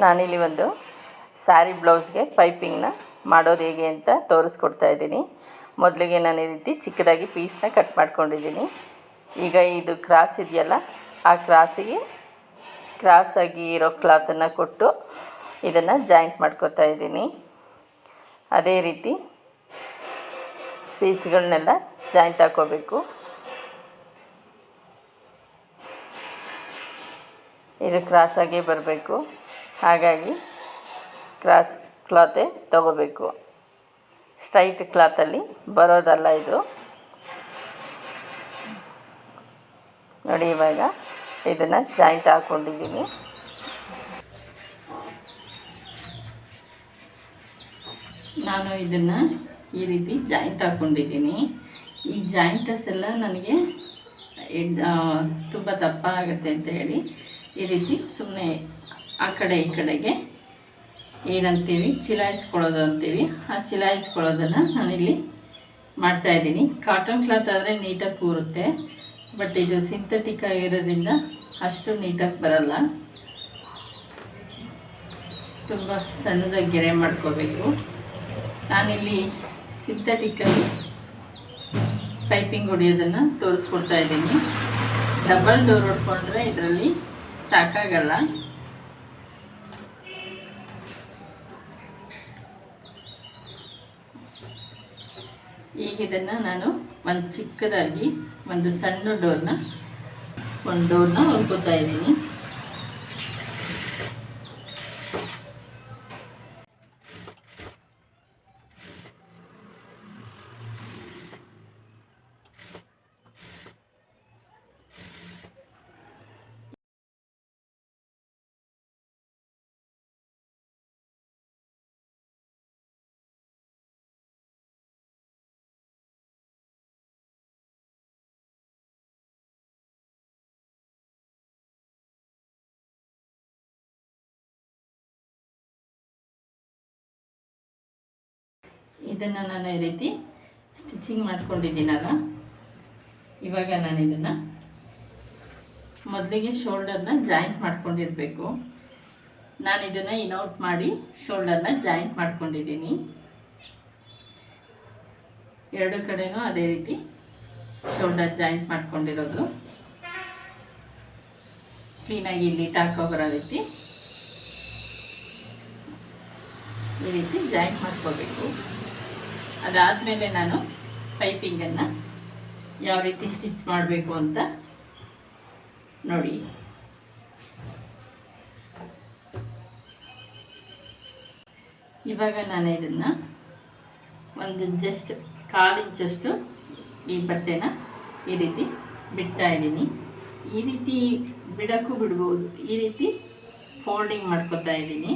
ನಾನಿಲ್ಲಿ ಒಂದು ಸ್ಯಾರಿ ಬ್ಲೌಸ್ಗೆ ಪೈಪಿಂಗ್ನ ಮಾಡೋದು ಹೇಗೆ ಅಂತ ತೋರಿಸ್ಕೊಡ್ತಾ ಇದ್ದೀನಿ. ಮೊದಲಿಗೆ ನಾನು ಈ ರೀತಿ ಚಿಕ್ಕದಾಗಿ ಪೀಸ್ನ ಕಟ್ ಮಾಡ್ಕೊಂಡಿದ್ದೀನಿ. ಈಗ ಇದು ಕ್ರಾಸ್ ಇದೆಯಲ್ಲ, ಆ ಕ್ರಾಸಿಗೆ ಕ್ರಾಸಾಗಿ ಇರೋ ಕ್ಲಾತನ್ನು ಕೊಟ್ಟು ಇದನ್ನು ಜಾಯಿಂಟ್ ಮಾಡ್ಕೊತಾ ಇದ್ದೀನಿ. ಅದೇ ರೀತಿ ಪೀಸ್ಗಳನ್ನೆಲ್ಲ ಜಾಯಿಂಟ್ ಹಾಕೋಬೇಕು. ಇದು ಕ್ರಾಸಾಗೇ ಬರಬೇಕು. ಹಾಗಾಗಿ ಕ್ರಾಸ್ ಕ್ಲಾತೇ ತಗೋಬೇಕು. ಸ್ಟ್ರೈಟ್ ಕ್ಲಾತಲ್ಲಿ ಬರೋದಲ್ಲ ಇದು. ನೋಡಿ ಇವಾಗ ಇದನ್ನು ಜಾಯಿಂಟ್ ಹಾಕ್ಕೊಂಡಿದ್ದೀನಿ ನಾನು ಇದನ್ನು ಈ ರೀತಿ ಜಾಯಿಂಟ್ ಹಾಕ್ಕೊಂಡಿದ್ದೀನಿ ಈ ಜಾಯಿಂಟಸ್ ಎಲ್ಲ ನನಗೆ ತುಂಬ ದಪ್ಪ ಆಗುತ್ತೆ ಅಂತ ಹೇಳಿ ಈ ರೀತಿ ಸುಮ್ಮನೆ ಆ ಕಡೆ ಈ ಕಡೆಗೆ ಏನಂತೀವಿ? ಚಿಲಾಯಿಸ್ಕೊಳ್ಳೋದು ಅಂತೀವಿ. ಆ ಚಿಲಾಯಿಸ್ಕೊಳ್ಳೋದನ್ನು ನಾನಿಲ್ಲಿ ಮಾಡ್ತಾಯಿದ್ದೀನಿ ಕಾಟನ್ ಕ್ಲಾತ್ ಆದರೆ ನೀಟಾಗಿ ಕೂರುತ್ತೆ. ಬಟ್ ಇದು ಸಿಂಥೆಟಿಕ್ ಆಗಿರೋದ್ರಿಂದ ಅಷ್ಟು ನೀಟಾಗಿ ಬರಲ್ಲ. ತುಂಬ ಸಣ್ಣದಾಗಿ ಗೆರೆ ಮಾಡ್ಕೋಬೇಕು. ನಾನಿಲ್ಲಿ ಸಿಂಥೆಟಿಕ್ಕಲ್ಲಿ ಪೈಪಿಂಗ್ ಹೊಡಿಯೋದನ್ನು ತೋರಿಸ್ಕೊಡ್ತಾ ಇದ್ದೀನಿ. ಡಬಲ್ ಡೋರ್ ಹೊಡ್ಕೊಂಡ್ರೆ ಇದರಲ್ಲಿ ಸಾಕಾಗಲ್ಲ. ಈಗ ಇದನ್ನು ನಾನು ಒಂದು ಚಿಕ್ಕದಾಗಿ ಒಂದು ಸಣ್ಣ ಡೋರ್ನ ಒಂದು ಡೋರ್ನ ಹೊಲ್ಕೋತಾ ಇದ್ದೀನಿ. ಇದನ್ನು ನಾನು ಈ ರೀತಿ ಸ್ಟಿಚಿಂಗ್ ಮಾಡ್ಕೊಂಡಿದ್ದೀನಲ್ಲ? ಇವಾಗ ನಾನು ಇದನ್ನು ಮೊದಲಿಗೆ ಶೋಲ್ಡರ್ನ ಜಾಯಿಂಟ್ ಮಾಡ್ಕೊಂಡಿರಬೇಕು. ನಾನು ಇದನ್ನು ಇನ್ಔಟ್ ಮಾಡಿ ಶೋಲ್ಡರ್ನ ಜಾಯಿಂಟ್ ಮಾಡ್ಕೊಂಡಿದ್ದೀನಿ. ಎರಡು ಕಡೆನೂ ಅದೇ ರೀತಿ ಶೋಲ್ಡರ್ ಜಾಯಿಂಟ್ ಮಾಡ್ಕೊಂಡಿರೋದು. ಕ್ಲೀನಾಗಿ ಇಲ್ಲಿ ಟಾಕೋ ಬರೋ ರೀತಿ ಈ ರೀತಿ ಜಾಯಿಂಟ್ ಮಾಡ್ಕೋಬೇಕು. ಅದಾದಮೇಲೆ ನಾನು ಪೈಪಿಂಗನ್ನು ಯಾವ ರೀತಿ ಸ್ಟಿಚ್ ಮಾಡಬೇಕು ಅಂತ ನೋಡಿ. ಇವಾಗ ನಾನು ಇದನ್ನು ಒಂದು ಜಸ್ಟ್ ಕಾಲು ಇಂಚಷ್ಟು ಈ ಬಟ್ಟೆನ ಈ ರೀತಿ ಬಿಡ್ತಾ ಇದ್ದೀನಿ. ಈ ರೀತಿ ಬಿಡೋಕ್ಕೂ ಬಿಡ್ಬೋದು, ಈ ರೀತಿ ಫೋಲ್ಡಿಂಗ್ ಮಾಡ್ಕೊತಾ ಇದ್ದೀನಿ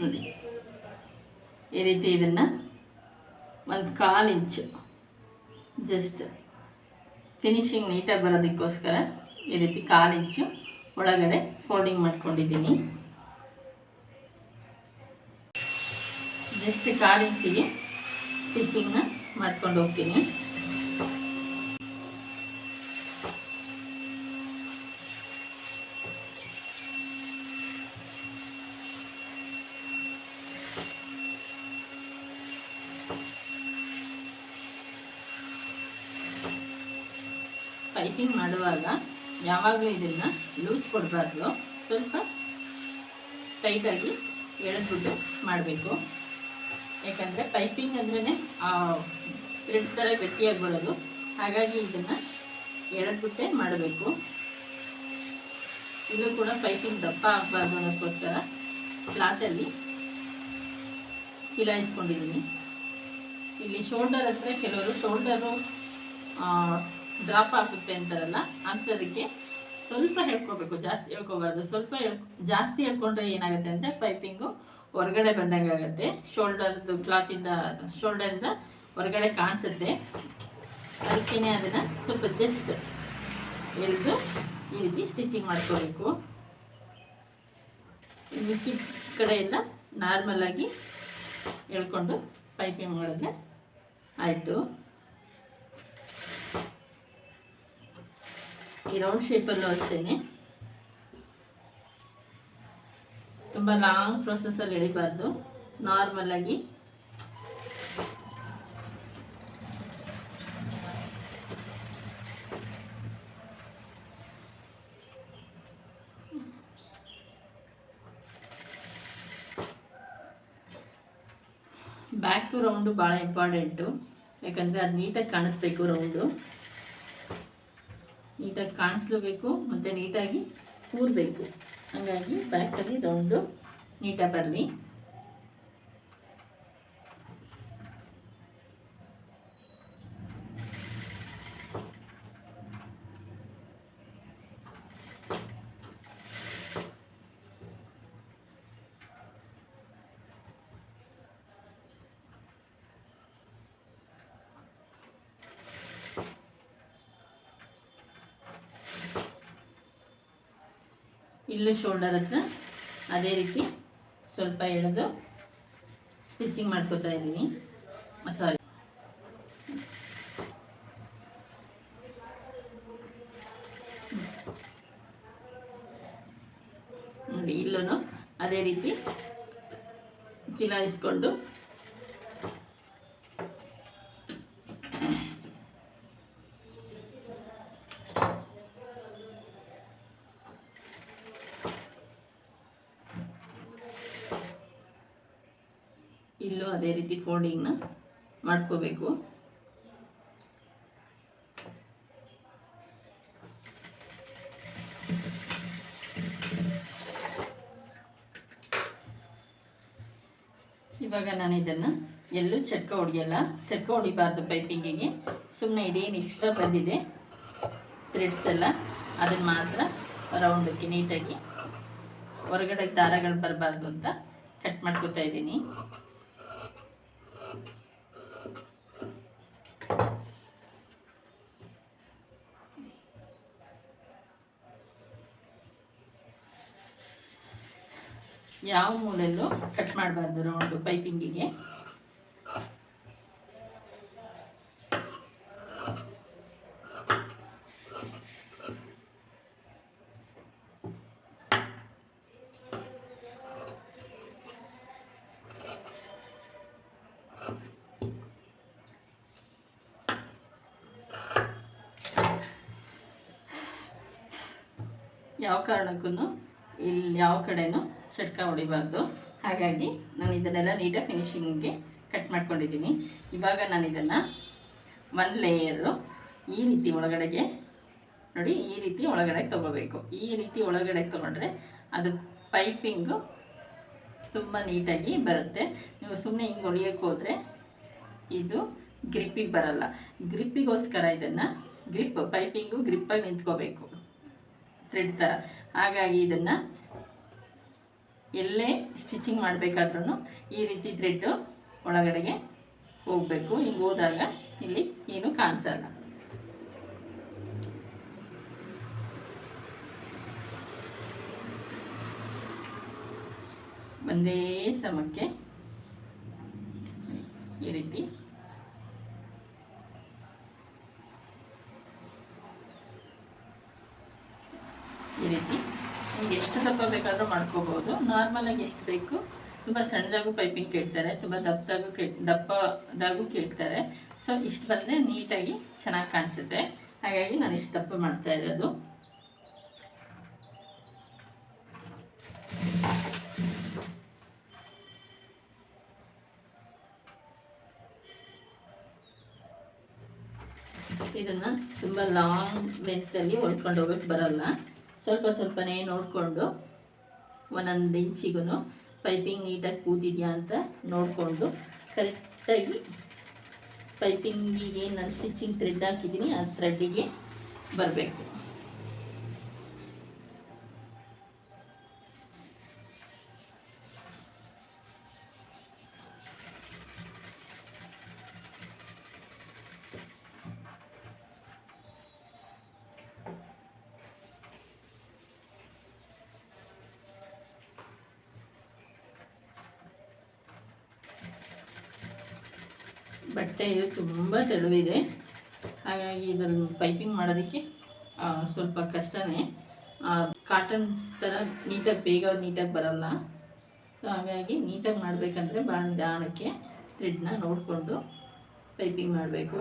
ನೋಡಿ ಈ ರೀತಿ ಇದನ್ನು ಒಂದು ಕಾಲು ಇಂಚು ಜಸ್ಟ್ ಫಿನಿಶಿಂಗ್ ನೀಟಾಗಿ ಬರೋದಕ್ಕೋಸ್ಕರ ಈ ರೀತಿ ಕಾಲು ಇಂಚು ಒಳಗಡೆ ಫೋಲ್ಡಿಂಗ್ ಮಾಡ್ಕೊಂಡಿದ್ದೀನಿ. ಜಸ್ಟ್ ಕಾಲು ಇಂಚಿಗೆ ಸ್ಟಿಚಿಂಗ್ನ ಮಾಡ್ಕೊಂಡು ಹೋಗ್ತೀನಿ. ಪೈಪಿಂಗ್ ಮಾಡುವಾಗ ಯಾವಾಗಲೂ ಇದನ್ನು ಲೂಸ್ ಕೊಡಬಾರ್ದು. ಸ್ವಲ್ಪ ಟೈಟಾಗಿ ಎಳೆದ್ಬಿಟ್ಟು ಮಾಡಬೇಕು. ಯಾಕಂದರೆ ಪೈಪಿಂಗ್ ಅಂದ್ರೇ ಥ್ರೆಡ್ ಥರ ಗಟ್ಟಿಯಾಗಿ ಬರೋದು. ಹಾಗಾಗಿ ಇದನ್ನು ಎಳೆದ್ಬಿಟ್ಟೆ ಮಾಡಬೇಕು. ಇದು ಕೂಡ ಪೈಪಿಂಗ್ ದಪ್ಪ ಆಗಬಾರ್ದು ಅನ್ನೋದಕ್ಕೋಸ್ಕರ ಕ್ಲಾತಲ್ಲಿ ಚಿಲಾಯಿಸ್ಕೊಂಡಿದ್ದೀನಿ ಇಲ್ಲಿ ಶೋಲ್ಡರ್ ಹತ್ರ ಕೆಲವರು ಶೋಲ್ಡರು ಡ್ರಾಪ್ ಆಗುತ್ತೆ ಅಂತಾರಲ್ಲ, ಅಂಥದಕ್ಕೆ ಸ್ವಲ್ಪ ಹೇಳ್ಕೊಬೇಕು, ಜಾಸ್ತಿ ಹೇಳ್ಕೊಬಾರ್ದು. ಸ್ವಲ್ಪ ಜಾಸ್ತಿ ಹೇಳ್ಕೊಂಡ್ರೆ ಏನಾಗುತ್ತೆ ಅಂದರೆ ಪೈಪಿಂಗು ಹೊರಗಡೆ ಬಂದಂಗೆ ಆಗುತ್ತೆ. ಶೋಲ್ಡರ್ದು ಕ್ಲಾತಿಂದ ಶೋಲ್ಡರಿಂದ ಹೊರಗಡೆ ಕಾಣಿಸುತ್ತೆ. ಅದಕ್ಕೇ ಅದನ್ನು ಸ್ವಲ್ಪ ಜಸ್ಟ್ ಎಳೆದು ಈ ರೀತಿ ಸ್ಟಿಚಿಂಗ್ ಮಾಡ್ಕೋಬೇಕು. ಮಿಕ್ಕಿ ಕಡೆ ಎಲ್ಲ ನಾರ್ಮಲಾಗಿ ಎಳ್ಕೊಂಡು ಪೈಪಿಂಗ್ ಮಾಡಿದ್ರೆ ಆಯಿತು. ಈ ರೌಂಡ್ ಶೇಪಲ್ಲೂ ಅಷ್ಟೇ ತುಂಬ ಲಾಂಗ್ ಪ್ರೊಸೆಸಲ್ಲಿ ಎಳಿಬಾರ್ದು. ನಾರ್ಮಲಾಗಿ ಬ್ಯಾಕು ರೌಂಡು ಭಾಳ ಇಂಪಾರ್ಟೆಂಟು ಯಾಕಂದರೆ ಅದು ನೀಟಾಗಿ ಕಾಣಿಸ್ಬೇಕು ರೌಂಡು ನೀಟಾಗಿ ಕಾಣಿಸ್ಲೇಬೇಕು ಮತ್ತು ನೀಟಾಗಿ ಕೂರಬೇಕು. ಹಾಗಾಗಿ ಬ್ಯಾಕಲ್ಲಿ ರೌಂಡು ನೀಟಾಗಿ ಬರಲಿ. ಇಲ್ಲೂ ಶೋಲ್ಡರ್ ಹತ್ರ ಅದೇ ರೀತಿ ಸ್ವಲ್ಪ ಎಳೆದು ಸ್ಟಿಚಿಂಗ್ ಮಾಡ್ಕೋತಾ ಇದ್ದೀನಿ. ಮಸಾಲೆ ನೋಡಿ ಇಲ್ಲೂ ಅದೇ ರೀತಿ ಚಿಲಾಯಿಸ್ಕೊಂಡು ಇಲ್ಲೂ ಅದೇ ರೀತಿ ಫೋಲ್ಡಿಂಗ್ನ ಮಾಡ್ಕೋಬೇಕು. ಇವಾಗ ನಾನು ಇದನ್ನು ಎಲ್ಲೂ ಚಟ್ಕ ಹೊಡಿಯಲ್ಲ. ಚಟ್ಕ ಹೊಡಿಬಾರ್ದು ಪೈಪಿಂಗಿಗೆ. ಸುಮ್ಮನೆ ಇದೇನು ಎಕ್ಸ್ಟ್ರಾ ಬಂದಿದೆ. ಥ್ರೆಡ್ಸ್ ಎಲ್ಲ. ಅದನ್ನು ಮಾತ್ರ ರೌಂಡಕ್ಕೆ ನೀಟಾಗಿ ಹೊರಗಡೆ ದಾರಗಳು ಬರಬಾರ್ದು ಅಂತ ಕಟ್ ಮಾಡ್ಕೊತಾ ಇದ್ದೀನಿ. ಯಾವ ಮೂಲೆಯಲ್ಲೂ ಕಟ್ ಮಾಡಬಾರ್ದು ರೌಂಡು ಪೈಪಿಂಗಿಗೆ ಯಾವ ಕಾರಣಕ್ಕೂ ಇಲ್ಲಿ ಯಾವ ಕಡೆನೂ ಚಟ್ಕ ಹೊಡಿಬಾರ್ದು. ಹಾಗಾಗಿ ನಾನು ಇದನ್ನೆಲ್ಲ ನೀಟಾಗಿ ಫಿನಿಶಿಂಗ್ಗೆ ಕಟ್ ಮಾಡ್ಕೊಂಡಿದ್ದೀನಿ. ಇವಾಗ ನಾನು ಇದನ್ನು ಒನ್ ಲೇಯರು ಈ ರೀತಿ ಒಳಗಡೆಗೆ ನೋಡಿ, ಈ ರೀತಿ ಒಳಗಡೆ ತೊಗೋಬೇಕು. ಈ ರೀತಿ ಒಳಗಡೆ ತೊಗೊಂಡ್ರೆ ಅದು ಪೈಪಿಂಗು ತುಂಬ ನೀಟಾಗಿ ಬರುತ್ತೆ. ನೀವು ಸುಮ್ಮನೆ ಹಿಂಗೆ ಹೊಡಿಯೋಕ್ಕೆ ಹೋದರೆ ಇದು ಗ್ರಿಪ್ಪಿಗೆ ಬರಲ್ಲ. ಗ್ರಿಪ್ಪಿಗೋಸ್ಕರ ಇದನ್ನು ಗ್ರಿಪ್ ಪೈಪಿಂಗು ಗ್ರಿಪ್ಪಾಗಿ ನಿಂತ್ಕೋಬೇಕು. ಥ್ರೆಡ್ ಥರ ಹಾಗಾಗಿ ಇದನ್ನು ಎಲ್ಲೇ ಸ್ಟಿಚಿಂಗ್ ಮಾಡಬೇಕಾದ್ರೂ ಈ ರೀತಿ ಥ್ರೆಡ್ಡು ಒಳಗಡೆಗೆ ಹೋಗಬೇಕು. ಹಿಂಗೆ ಹೋದಾಗ ಇಲ್ಲಿ ಏನು ಕಾಣಿಸಲ್ಲ. ಒಂದೇ ಸಮಕ್ಕೆ ಈ ರೀತಿ ಈ ರೀತಿ ನಿಮ್ಗೆ ಎಷ್ಟು ದಪ್ಪ ಬೇಕಾದರೂ ಮಾಡ್ಕೋಬೋದು. ನಾರ್ಮಲಾಗಿ ಎಷ್ಟು ಬೇಕು? ತುಂಬ ಸಣ್ಣದಾಗೂ ಪೈಪಿಂಗ್ ಕೇಳ್ತಾರೆ, ತುಂಬ ದಪ್ಪದಾಗೂ ಕೇ, ದಪ್ಪದಾಗೂ ಕೇಳ್ತಾರೆ. ಸೊ ಇಷ್ಟು ಬಂದರೆ ನೀಟಾಗಿ ಚೆನ್ನಾಗಿ ಕಾಣಿಸುತ್ತೆ. ಹಾಗಾಗಿ ನಾನು ಇಷ್ಟು ದಪ್ಪ ಮಾಡ್ತಾ ಇರೋದು. ಇದನ್ನು ತುಂಬ ಲಾಂಗ್ ಲೆಂತಲ್ಲಿ ಹೊಡ್ಕೊಂಡು ಹೋಗೋಕ್ಕೆ ಬರಲ್ಲ. ಸ್ವಲ್ಪ ಸ್ವಲ್ಪನೇ ನೋಡಿಕೊಂಡು ಒಂದೊಂದು ಇಂಚಿಗೂ ಪೈಪಿಂಗ್ ನೀಟಾಗಿ ಕೂತಿದೆಯಾ ಅಂತ ನೋಡಿಕೊಂಡು ಕರೆಕ್ಟಾಗಿ ಪೈಪಿಂಗಿಗೆ ನಾನು ಸ್ಟಿಚಿಂಗ್ ಥ್ರೆಡ್ ಹಾಕಿದ್ದೀನಿ ಆ ಥ್ರೆಡ್ಡಿಗೆ ಬರಬೇಕು. ಬಟ್ಟೆ ಇದು ತುಂಬ ತೆಳುವಿದೆ. ಹಾಗಾಗಿ ಇದನ್ನು ಪೈಪಿಂಗ್ ಮಾಡೋದಕ್ಕೆ ಸ್ವಲ್ಪ ಕಷ್ಟನೇ. ಕಾಟನ್ ಥರ ನೀಟಾಗಿ, ಬೇಗ ನೀಟಾಗಿ ಬರಲ್ಲ. ಸೊ ಹಾಗಾಗಿ ನೀಟಾಗಿ ಮಾಡಬೇಕಂದ್ರೆ ಭಾಳ ನಿಧಾನಕ್ಕೆ ಥ್ರೆಡ್ನ ನೋಡಿಕೊಂಡು ಪೈಪಿಂಗ್ ಮಾಡಬೇಕು.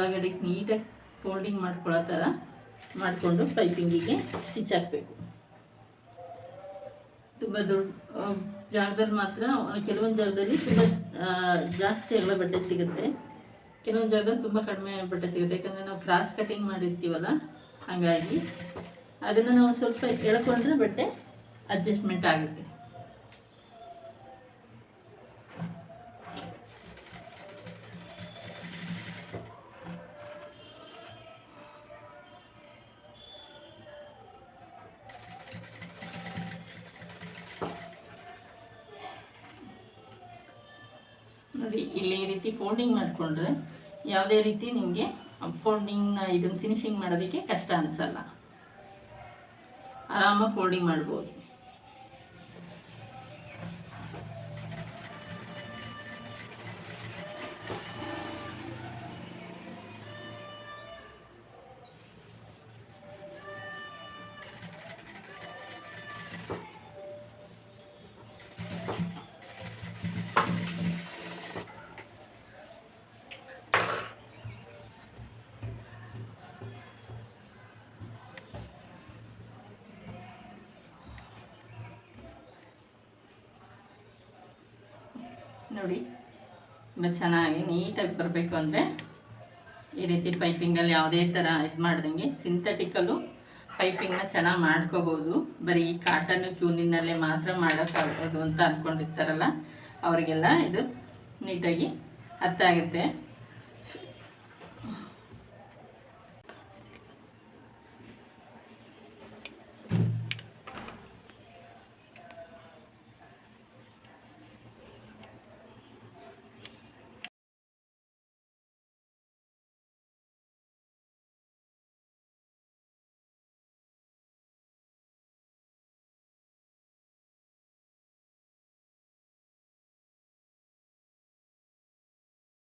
ಒಳಗಡೆ ನೀಟಾಗಿ ಫೋಲ್ಡಿಂಗ್ ಮಾಡ್ಕೊಳ್ಳೋ ಥರ ಮಾಡಿಕೊಂಡು ಪೈಪಿಂಗಿಗೆ ಸ್ಟಿಚ್ ಹಾಕಬೇಕು. ತುಂಬ ದೊಡ್ಡ ಜಾಗದಲ್ಲಿ ಮಾತ್ರ, ಕೆಲವೊಂದು ಜಾಗದಲ್ಲಿ ತುಂಬ ಜಾಸ್ತಿ ಅಗಲ ಬಟ್ಟೆ ಸಿಗುತ್ತೆ. ಕೆಲವೊಂದು ಜಾಗದಲ್ಲಿ ತುಂಬ ಕಡಿಮೆ ಬಟ್ಟೆ ಸಿಗುತ್ತೆ. ಯಾಕಂದರೆ ನಾವು ಕ್ರಾಸ್ ಕಟಿಂಗ್ ಮಾಡಿರ್ತೀವಲ್ಲ, ಹಾಗಾಗಿ ಅದನ್ನು ನಾವು ಸ್ವಲ್ಪ ಎಳ್ಕೊಂಡ್ರೆ ಬಟ್ಟೆ ಅಡ್ಜಸ್ಟ್ಮೆಂಟ್ ಆಗುತ್ತೆ. ನೋಡಿ, ಇಲ್ಲಿ ಈ ರೀತಿ ಫೋಲ್ಡಿಂಗ್ ಮಾಡಿಕೊಂಡ್ರೆ ಯಾವುದೇ ರೀತಿ ನಿಮಗೆ ಫೋಲ್ಡಿಂಗ್ನ ಇದನ್ನು ಫಿನಿಶಿಂಗ್ ಮಾಡೋದಕ್ಕೆ ಕಷ್ಟ ಅನಿಸಲ್ಲ. ಆರಾಮಾಗಿ ಫೋಲ್ಡಿಂಗ್ ಮಾಡ್ಬೋದು. ನೋಡಿ. ತುಂಬ ಚೆನ್ನಾಗಿ ನೀಟಾಗಿ ಬರಬೇಕು ಅಂದರೆ ಈ ರೀತಿ ಪೈಪಿಂಗಲ್ಲಿ ಯಾವುದೇ ಥರ ಇದು ಮಾಡ್ದಂಗೆ ಸಿಂಥೆಟಿಕಲ್ಲು ಪೈಪಿಂಗ್ನ ಚೆನ್ನಾಗಿ ಮಾಡ್ಕೋಬೋದು. ಬರೀ ಕಾಟನ್ ಚೂನಿನಲ್ಲೇ ಮಾತ್ರ ಮಾಡೋಕ್ಕಾಗ್ಬೋದು ಅಂತ ಅಂದ್ಕೊಂಡಿರ್ತಾರಲ್ಲ ಅವರಿಗೆಲ್ಲ ಇದು ನೀಟಾಗಿ ಅರ್ಥ ಆಗುತ್ತೆ.